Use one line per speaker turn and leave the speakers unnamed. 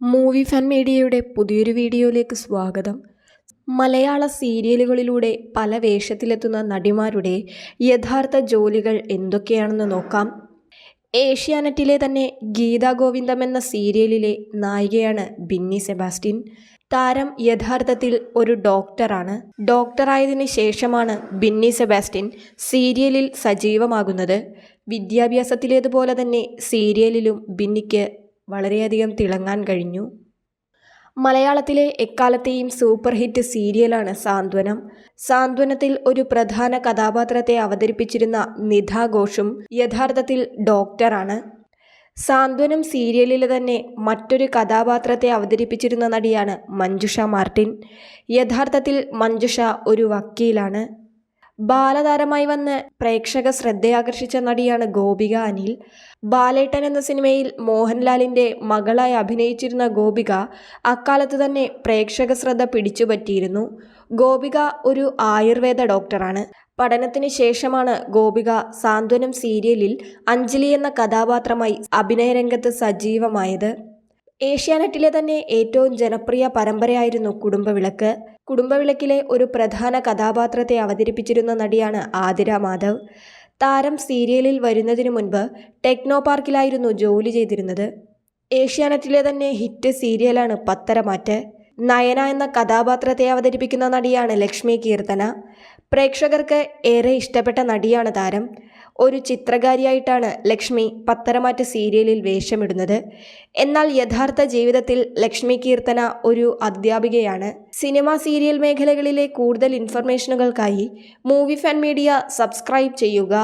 Movie fan മീഡിയയുടെ പുതിയൊരു വീഡിയോയിലേക്ക് സ്വാഗതം. മലയാള സീരിയലുകളിലൂടെ പല വേഷത്തിലെത്തുന്ന നടിമാരുടെ യഥാർത്ഥ ജോലികൾ എന്തൊക്കെയാണെന്ന് നോക്കാം. ഏഷ്യാനെറ്റിലെ തന്നെ ഗീതാ ഗോവിന്ദം എന്ന സീരിയലിലെ നായികയാണ് ബിന്നി സെബാസ്റ്റ്യൻ. താരം യഥാർത്ഥത്തിൽ ഒരു ഡോക്ടറാണ്. ഡോക്ടറായതിനു ശേഷമാണ് ബിന്നി സെബാസ്റ്റ്യൻ സീരിയലിൽ സജീവമാകുന്നത്. വിദ്യാഭ്യാസത്തിലേതുപോലെ തന്നെ സീരിയലിലും ബിന്നിക്ക് വളരെയധികം തിളങ്ങാൻ കഴിഞ്ഞു. മലയാളത്തിലെ എക്കാലത്തെയും സൂപ്പർ ഹിറ്റ് സീരിയലാണ് സാന്ത്വനം. സാന്ത്വനത്തിൽ ഒരു പ്രധാന കഥാപാത്രത്തെ അവതരിപ്പിച്ചിരുന്ന നിധ ഘോഷും യഥാർത്ഥത്തിൽ ഡോക്ടറാണ്. സാന്ത്വനം സീരിയലിൽ തന്നെ മറ്റൊരു കഥാപാത്രത്തെ അവതരിപ്പിച്ചിരുന്ന നടിയാണ് മഞ്ജുഷ മാർട്ടിൻ. യഥാർത്ഥത്തിൽ മഞ്ജുഷ ഒരു വക്കീലാണ്. ബാലതാരമായി വന്ന് പ്രേക്ഷക ശ്രദ്ധയാകർഷിച്ച നടിയാണ് ഗോപിക അനിൽ. ബാലേട്ടൻ എന്ന സിനിമയിൽ മോഹൻലാലിന്റെ മകളായി അഭിനയിച്ചിരുന്ന ഗോപിക അക്കാലത്ത് തന്നെ പ്രേക്ഷക ശ്രദ്ധ പിടിച്ചുപറ്റിയിരുന്നു. ഗോപിക ഒരു ആയുർവേദ ഡോക്ടറാണ്. പഠനത്തിന് ശേഷമാണ് ഗോപിക സാന്ത്വനം സീരിയലിൽ അഞ്ജലി എന്ന കഥാപാത്രമായി അഭിനയരംഗത്ത് സജീവമായത്. ഏഷ്യാനെറ്റിലെ തന്നെ ഏറ്റവും ജനപ്രിയ പരമ്പരയായിരുന്നു കുടുംബവിളക്ക്. കുടുംബവിളക്കിലെ ഒരു പ്രധാന കഥാപാത്രത്തെ അവതരിപ്പിച്ചിരുന്ന നടിയാണ് ആതിര മാധവ്. താരം സീരിയലിൽ വരുന്നതിനു മുൻപ് ടെക്നോ പാർക്കിലായിരുന്നു ജോലി ചെയ്തിരുന്നത്. ഏഷ്യാനെറ്റിലെ തന്നെ ഹിറ്റ് സീരിയലാണ് പത്തരമാറ്റ്. നയന എന്ന കഥാപാത്രത്തെ അവതരിപ്പിക്കുന്ന നടിയാണ് ലക്ഷ്മി കീർത്തന. പ്രേക്ഷകർക്ക് ഏറെ ഇഷ്ടപ്പെട്ട നടിയാണ് താരം. ഒരു ചിത്രകാരിയായിട്ടാണ് ലക്ഷ്മി പത്തരമാറ്റ് സീരിയലിൽ വേഷമിടുന്നത്. എന്നാൽ യഥാർത്ഥ ജീവിതത്തിൽ ലക്ഷ്മി കീർത്തന ഒരു അധ്യാപികയാണ്. സിനിമ സീരിയൽ മേഖലകളിലെ കൂടുതൽ ഇൻഫർമേഷനുകൾക്കായി മൂവി ഫാൻ മീഡിയ സബ്സ്ക്രൈബ് ചെയ്യുക.